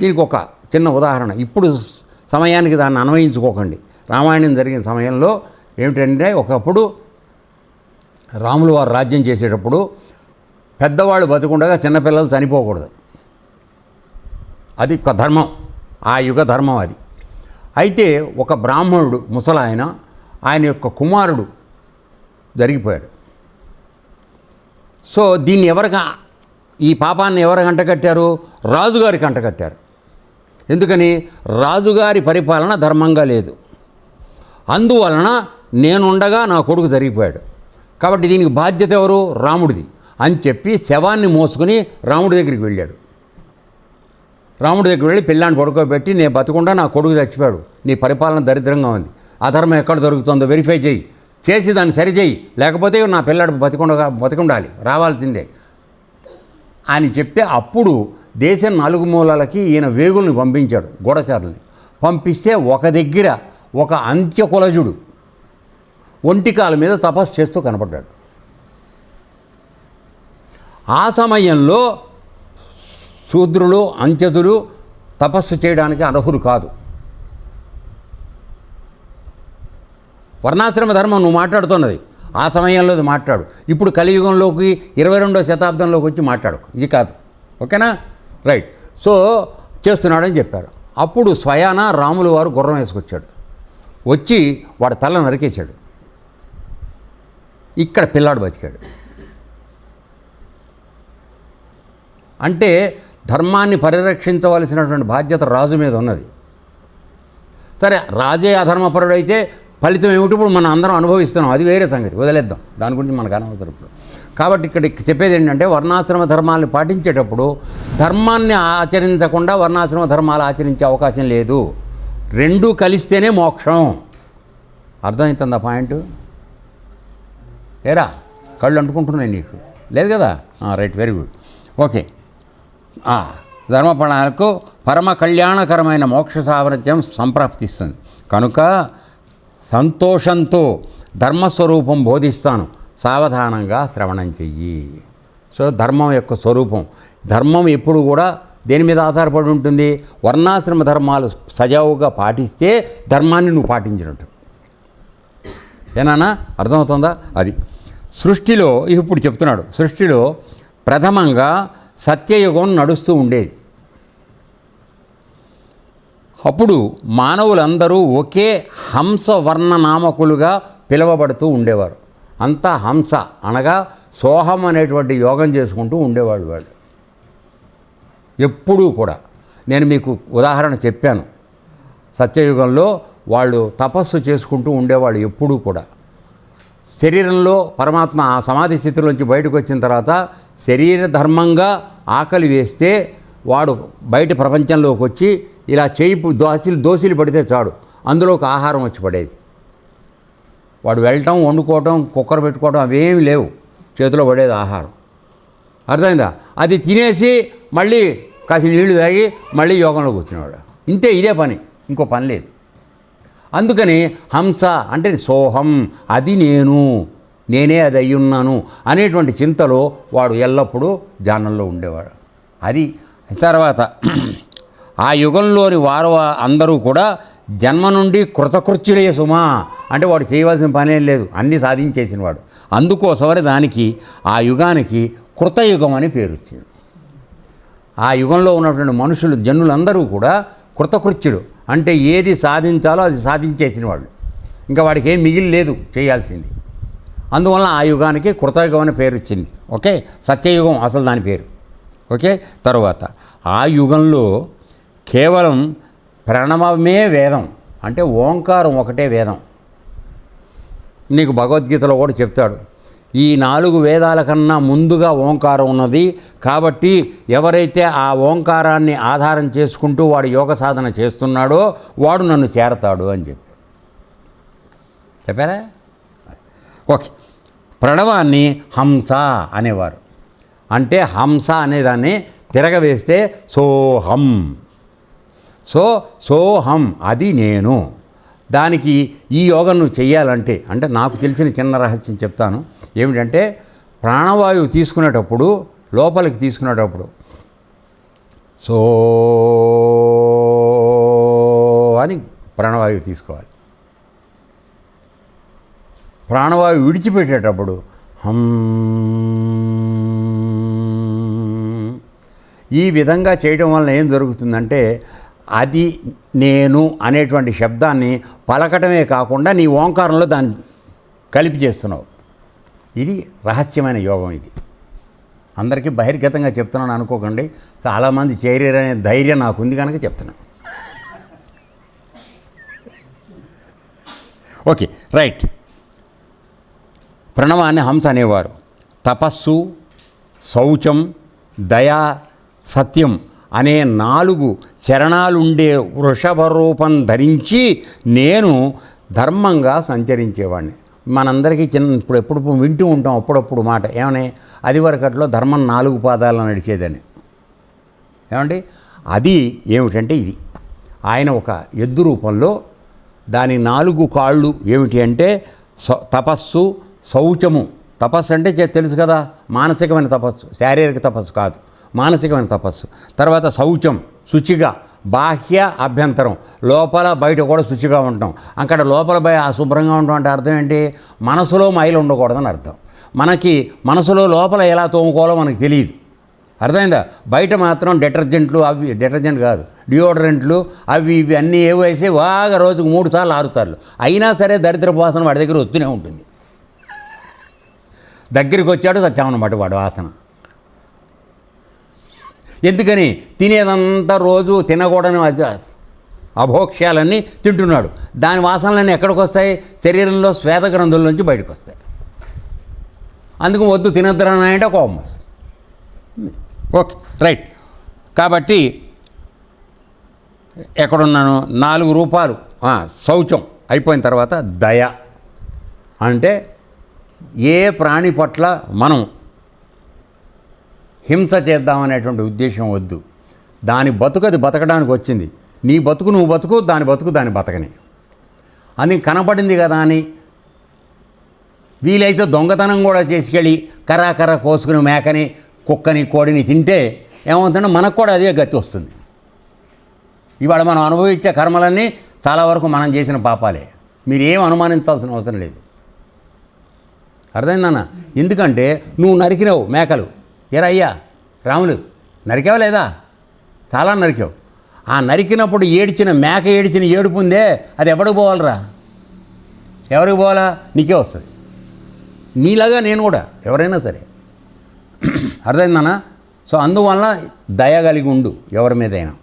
దీనికి ఒక చిన్న ఉదాహరణ. ఇప్పుడు సమయానికి దాన్ని అన్వయించుకోకండి. రామాయణం జరిగిన సమయంలో ఏమిటంటే ఒకప్పుడు రాములు వారు రాజ్యం చేసేటప్పుడు పెద్దవాళ్ళు బతికుండగా చిన్నపిల్లలు చనిపోకూడదు. అది ఒక ధర్మం. ఆ యుగ ధర్మం అది. అయితే ఒక బ్రాహ్మణుడు ముసలాయన ఆయన యొక్క కుమారుడు జరిగిపోయాడు. సో దీన్ని ఎవరికి ఈ పాపాన్ని ఎవరు అంటగట్టారు రాజుగారికి అంటగట్టారు ఎందుకని రాజుగారి పరిపాలన ధర్మంగా లేదు. అందువలన నేనుండగా నా కొడుకు జరిగిపోయాడు. కాబట్టి దీనికి బాధ్యత ఎవరు? రాముడిది అని చెప్పి శవాన్ని మోసుకుని రాముడి దగ్గరికి వెళ్ళాడు. రాముడి దగ్గరికి వెళ్ళి పిల్లాన్ని పడుకోబెట్టి నేను బతకుండా నా కొడుకు చచ్చిపోయాడు. నీ పరిపాలన దరిద్రంగా ఉంది. అధర్మం ఎక్కడ దొరుకుతుందో వెరిఫై చేయి చేసి దాన్ని సరిచేయి లేకపోతే నా పిల్లాడు బతికుండగా బతికుండాలి. రావాల్సిందే. అని చెప్తే అప్పుడు దేశం నాలుగు మూలలకి ఈయన వేగుల్ని పంపించాడు గూఢచారుల్ని పంపిస్తే ఒక దగ్గర ఒక అంత్యకులజుడు ఒంటికాల మీద తపస్సు చేస్తూ కనపడ్డాడు. ఆ సమయంలో శూద్రులు అంత్యతులు తపస్సు చేయడానికి అర్హులు కాదు. వర్ణాశ్రమ ధర్మం నువ్వు మాట్లాడుతున్నది. ఆ సమయంలో అది మాట్లాడు. ఇప్పుడు కలియుగంలోకి ఇరవై రెండో శతాబ్దంలోకి వచ్చి మాట్లాడు ఇది కాదు. ఓకేనా? రైట్ సో చేస్తున్నాడని చెప్పారు. అప్పుడు స్వయాన రాములు వారు గుర్రం వేసుకొచ్చాడు. వచ్చి వాడి తల నరికేశాడు. ఇక్కడ పిల్లాడు బతికాడు. అంటే ధర్మాన్ని పరిరక్షించవలసినటువంటి బాధ్యత రాజు మీద ఉన్నది. సరే రాజే అధర్మపరుడైతే ఫలితం ఏమిటి? ఇప్పుడు మనం అందరం అనుభవిస్తున్నాం. అది వేరే సంగతి. వదిలేద్దాం. దాని గురించి మనకు అనవసరం ఇప్పుడు. కాబట్టి ఇక్కడ చెప్పేది ఏంటంటే వర్ణాశ్రమ ధర్మాలను పాటించేటప్పుడు ధర్మాన్ని ఆచరించకుండా వర్ణాశ్రమ ధర్మాలు ఆచరించే అవకాశం లేదు. రెండూ కలిస్తేనే మోక్షం. అర్థమవుతుందా పాయింట్? ఏరా కళ్ళు అంటుకుంటున్నాయి నీకు. లేదు కదా? Right very good. ఓకే. ధర్మపణాలకు పరమ కళ్యాణకరమైన మోక్ష సామర్థ్యం సంప్రాప్తిస్తుంది. కనుక సంతోషంతో ధర్మస్వరూపం బోధిస్తాను. సావధానంగా శ్రవణం చెయ్యి. సో ధర్మం యొక్క స్వరూపం. ధర్మం ఎప్పుడు కూడా దేని మీద ఆధారపడి ఉంటుంది? వర్ణాశ్రమ ధర్మాలు సజావుగా పాటిస్తే ధర్మాన్ని నువ్వు పాటించినట్టు. ఏనానా? అర్థమవుతుందా? అది. సృష్టిలో ఇప్పుడు చెప్తున్నాడు సృష్టిలో ప్రథమంగా సత్యయుగం నడుస్తూ ఉండేది. అప్పుడు మానవులందరూ ఒకే హంస వర్ణ నామకులుగా పిలువబడుతూ ఉండేవారు. అంతా హంస అనగా సోహం అనేటువంటి యోగం చేసుకుంటూ ఉండేవాడు వాళ్ళు. ఎప్పుడూ కూడా. నేను మీకు ఉదాహరణ చెప్పాను. సత్యయుగంలో వాళ్ళు తపస్సు చేసుకుంటూ ఉండేవాళ్ళు ఎప్పుడూ కూడా. శరీరంలో పరమాత్మ ఆ సమాధి స్థితిలోంచి బయటకు వచ్చిన తర్వాత శరీర ధర్మంగా ఆకలి వేస్తే వాడు బయట ప్రపంచంలోకి వచ్చి ఇలా చేయి దోసిలు దోసిలు పడితే చాడు అందులో ఒక ఆహారం వచ్చి పడేది. వాడు వెళ్ళటం వండుకోవటం కుక్కర్ పెట్టుకోవటం అవేమి లేవు. చేతిలో పడేది ఆహారం. అర్థమైందా? అది తినేసి మళ్ళీ కాసి నీళ్ళు తాగి మళ్ళీ యోగంలో కూర్చునేవాడు. ఇంతే ఇదే పని. ఇంకో పని లేదు. అందుకని హంస అంటే సోహం అది నేను నేనే అది అయ్యున్నాను అనేటువంటి చింతలో వాడు ఎల్లప్పుడూ ధ్యానంలో ఉండేవాడు. అది తర్వాత ఆ యుగంలోని వారు అందరూ కూడా జన్మ నుండి కృతకృత్యులే సుమా. అంటే వాడు చేయవలసిన పనేం లేదు. అన్నీ సాధించేసిన వాడు. అందుకోసమని దానికి ఆ యుగానికి కృతయుగం అని పేరు వచ్చింది. ఆ యుగంలో ఉన్నటువంటి మనుషులు జనులందరూ కూడా కృతకృత్యులు. అంటే ఏది సాధించాలో అది సాధించేసిన వాళ్ళు. ఇంకా వాడికి ఏం మిగిలి లేదు చేయాల్సింది. అందువల్ల ఆ యుగానికి కృతయుగం అని పేరు వచ్చింది. ఓకే? సత్యయుగం అసలు దాని పేరు. ఓకే? తర్వాత. ఆ యుగంలో కేవలం ప్రణవమే వేదం. అంటే ఓంకారం ఒకటే వేదం. నీకు భగవద్గీతలో కూడా చెప్తాడు ఈ నాలుగు వేదాల కన్నా ముందుగా ఓంకారం ఉన్నది కాబట్టి ఎవరైతే ఆ ఓంకారాన్ని ఆధారం చేసుకుంటూ వాడు యోగ సాధన చేస్తున్నాడో వాడు నన్ను చేరతాడు అని చెప్పి. చెప్పారా? ఓకే. ప్రణవాన్ని హంస అనేవారు. అంటే హంస అనేదాన్ని తిరగవేస్తే సోహం. సో సోహం అది నేను. దానికి ఈ యోగం నువ్వు చేయాలంటే అంటే నాకు తెలిసిన చిన్న రహస్యం చెప్తాను. ఏమిటంటే ప్రాణవాయువు తీసుకునేటప్పుడు లోపలికి తీసుకునేటప్పుడు సో అని ప్రాణవాయువు తీసుకోవాలి. ప్రాణవాయువు విడిచిపెట్టేటప్పుడు హం ఈ విధంగా చేయడం వలన ఏం జరుగుతుందంటే అది నేను అనేటువంటి శబ్దాన్ని పలకటమే కాకుండా నీ ఓంకారంలో దాన్ని కలిపి చేస్తున్నావు. ఇది రహస్యమైన యోగం ఇది. అందరికీ బహిర్గతంగా చెప్తున్నాను అనుకోకండి. చాలామంది చేయలేరనే ధైర్యం నాకు ఉంది కనుక చెప్తున్నాను ఓకే రైట్. ప్రణవాన్ని హంస అనేవారు. తపస్సు శౌచం దయా సత్యం అనే నాలుగు చరణాలుండే వృషభ రూపం ధరించి నేను ధర్మంగా సంచరించేవాడిని మనందరికీ చిన్న ఇప్పుడు ఎప్పుడు వింటూ ఉంటాం అప్పుడప్పుడు మాట. ఏమని? అది వరకట్లో ధర్మం నాలుగు పాదాలను నడిచేదని. ఏమండి? అది ఏమిటంటే ఇది. ఆయన ఒక ఎద్దు రూపంలో దాని నాలుగు కాళ్ళు ఏమిటి అంటే స- తపస్సు శౌచము. తపస్సు అంటే చే- తెలుసు కదా? మానసికమైన తపస్సు శారీరక తపస్సు కాదు. మానసికమైన తపస్సు. తర్వాత శౌచం శుచిగా బాహ్య అభ్యంతరం. లోపల బయట కూడా శుచిగా ఉంటాం అక్కడ లోపల బయ అశుభ్రంగా ఉండడం అంటే అర్థం ఏంటి? మనసులో మైలు ఉండకూడదని అర్థం. మనకి మనసులో లోపల ఎలా తోముకోవాలో మనకు తెలియదు. అర్థమైందా? బయట మాత్రం డిటర్జెంట్లు అవి డిటర్జెంట్ కాదు. డియోడరెంట్లు అవి ఇవి అన్నీ ఏవి వేసి బాగా రోజుకు మూడు సార్లు ఆరు సార్లు. అయినా సరే దరిద్ర వాసన వాడి దగ్గర వస్తూనే ఉంటుంది. దగ్గరికి వచ్చాడు సత్యామన్నమాట వాడు వాసన ఎందుకని తినేదంతా రోజు తినకూడని అది అభోక్ష్యాలన్నీ తింటున్నాడు. దాని వాసనలన్నీ ఎక్కడికి వస్తాయి? శరీరంలో శ్వేత గ్రంథుల నుంచి బయటకు వస్తాయి. అందుకు వద్దు తినద్దురని కోపం వస్తుంది. Okay right. కాబట్టి ఎక్కడున్నాను? నాలుగు రూపాలు. శౌచం. అయిపోయిన తర్వాత దయ. అంటే ఏ ప్రాణి పట్ల మనం హింస చేద్దామనేటువంటి ఉద్దేశం వద్దు. దాని బతుకు అది బతకడానికి వచ్చింది. నీ బతుకు నువ్వు బతుకు దాని బతుకు దాని బతకని అది కనపడింది కదా అని వీలైతే దొంగతనం కూడా చేసుకెళ్ళి కర్ర కర్ర కోసుకుని మేకని కుక్కని కోడిని తింటే ఏమవుతుందంటే మనకు కూడా అదే గతి వస్తుంది. ఇవాళ మనం అనుభవించే కర్మలన్నీ చాలా వరకు మనం చేసిన పాపాలే. మీరు ఏం అనుమానించాల్సిన అవసరం లేదు. అర్థమైందన్న? ఎందుకంటే నువ్వు నరికినావు మేకలు. ఏరా అయ్యా రాములు నరికావా లేదా? చాలా నరికావు. ఆ నరికినప్పుడు ఏడ్చిన మేక ఏడ్చిన ఏడుపు ఉందే అది ఎవడికి పోవాలరా? ఎవరికి పోవాలా? నీకే వస్తుంది. నీలాగా నేను కూడా ఎవరైనా సరే. అర్థమైందన్నా సో అందువల్ల దయ కలిగి ఉండు ఎవరి మీదైనా.